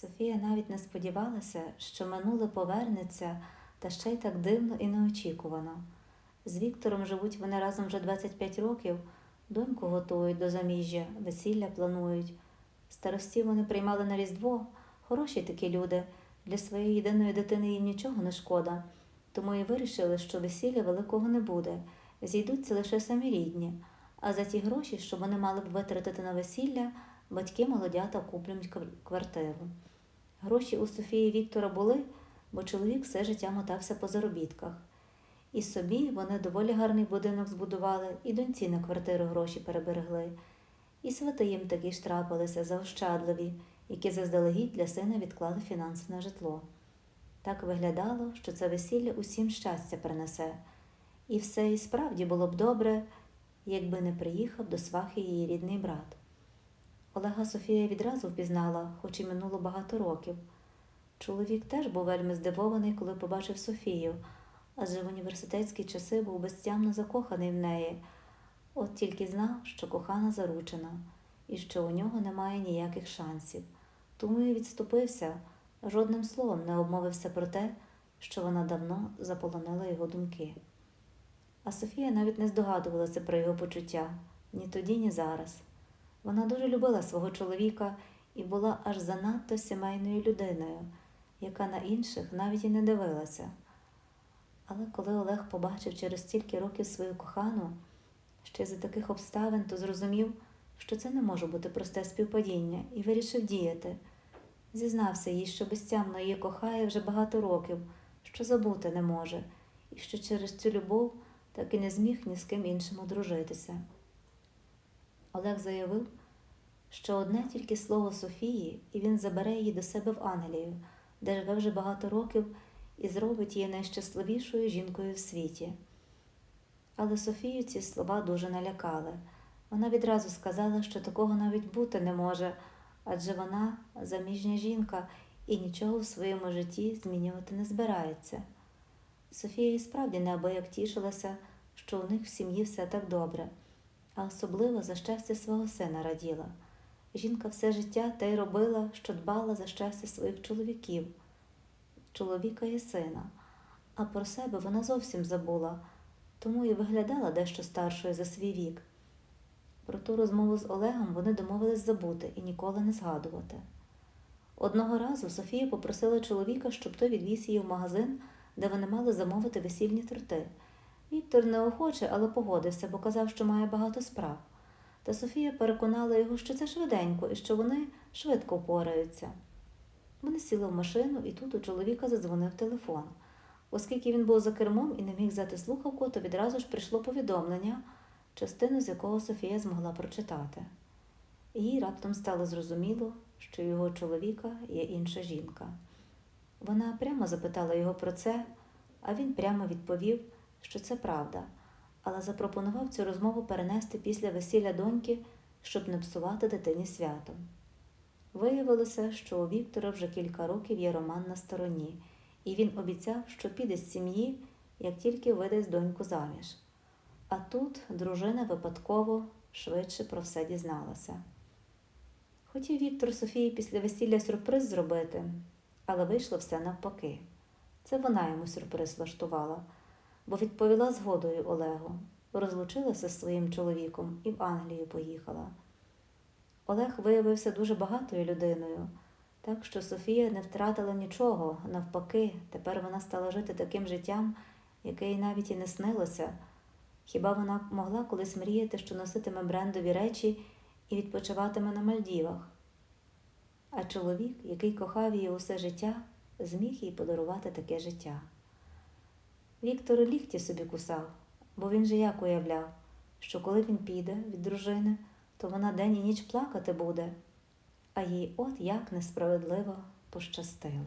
Софія навіть не сподівалася, що минуле повернеться, та ще й так дивно і неочікувано. З Віктором живуть вони разом вже 25 років, доньку готують до заміжжя, весілля планують. Старостів вони приймали на Різдво, хороші такі люди. Для своєї єдиної дитини їм нічого не шкода, тому і вирішили, що весілля великого не буде, зійдуться лише самі рідні. А за ті гроші, що вони мали б витратити на весілля, батьки молодята куплять квартиру. Гроші у Софії Віктора були, бо чоловік все життя мотався по заробітках. І собі вони доволі гарний будинок збудували, і доньці на квартиру гроші переберегли. І свати їм такі ж трапилися заощадливі, які заздалегідь для сина відклали фінанси на житло. Так виглядало, що це весілля усім щастя принесе. І все і справді було б добре, якби не приїхав до свахи її рідний брат. Олега Софія відразу впізнала, хоч і минуло багато років. Чоловік теж був вельми здивований, коли побачив Софію, адже в університетські часи був безтямно закоханий в неї, от тільки знав, що кохана заручена, і що у нього немає ніяких шансів. Тому і відступився, жодним словом не обмовився про те, що вона давно заполонила його думки. А Софія навіть не здогадувалася про його почуття ні тоді, ні зараз. Вона дуже любила свого чоловіка і була аж занадто сімейною людиною, яка на інших навіть і не дивилася. Але коли Олег побачив через стільки років свою кохану, ще за таких обставин, то зрозумів, що це не може бути просте співпадіння, і вирішив діяти. Зізнався їй, що безтямно її кохає вже багато років, що забути не може, і що через цю любов так і не зміг ні з ким іншим одружитися. Олег заявив, що одне тільки слово Софії, і він забере її до себе в Англію, де живе вже багато років і зробить її найщасливішою жінкою в світі. Але Софію ці слова дуже налякали. Вона відразу сказала, що такого навіть бути не може, адже вона заміжня жінка і нічого в своєму житті змінювати не збирається. Софія і справді неабияк тішилася, що у них в сім'ї все так добре, а особливо за щастя свого сина раділа. Жінка все життя те й робила, що дбала за щастя своїх чоловіків, чоловіка і сина, а про себе вона зовсім забула, тому і виглядала дещо старшою за свій вік. Про ту розмову з Олегом вони домовились забути і ніколи не згадувати. Одного разу Софія попросила чоловіка, щоб той відвіз її в магазин, де вони мали замовити весільні торти. Віктор неохоче, але погодився, бо казав, що має багато справ. Та Софія переконала його, що це швиденько і що вони швидко впораються. Вони сіли в машину, і тут у чоловіка задзвонив телефон. Оскільки він був за кермом і не міг взяти слухавку, то відразу ж прийшло повідомлення, частину з якого Софія змогла прочитати. Їй раптом стало зрозуміло, що його чоловіка є інша жінка. Вона прямо запитала його про це, а він прямо відповів, що це правда, але запропонував цю розмову перенести після весілля доньки, щоб не псувати дитині свято. Виявилося, що у Віктора вже кілька років є роман на стороні, і він обіцяв, що піде з сім'ї, як тільки видасть доньку заміж. А тут дружина випадково швидше про все дізналася. Хотів Віктор Софії після весілля сюрприз зробити, але вийшло все навпаки. Це вона йому сюрприз влаштувала, бо відповіла згодою Олегу, розлучилася з своїм чоловіком і в Англію поїхала. Олег виявився дуже багатою людиною, так що Софія не втратила нічого, навпаки, тепер вона стала жити таким життям, яке їй навіть і не снилося. Хіба вона могла колись мріяти, що носитиме брендові речі і відпочиватиме на Мальдівах? А чоловік, який кохав її усе життя, зміг їй подарувати таке життя. Віктор лікті собі кусав, бо він же як уявляв, що коли він піде від дружини, то вона день і ніч плакати буде, а їй от як несправедливо пощастило.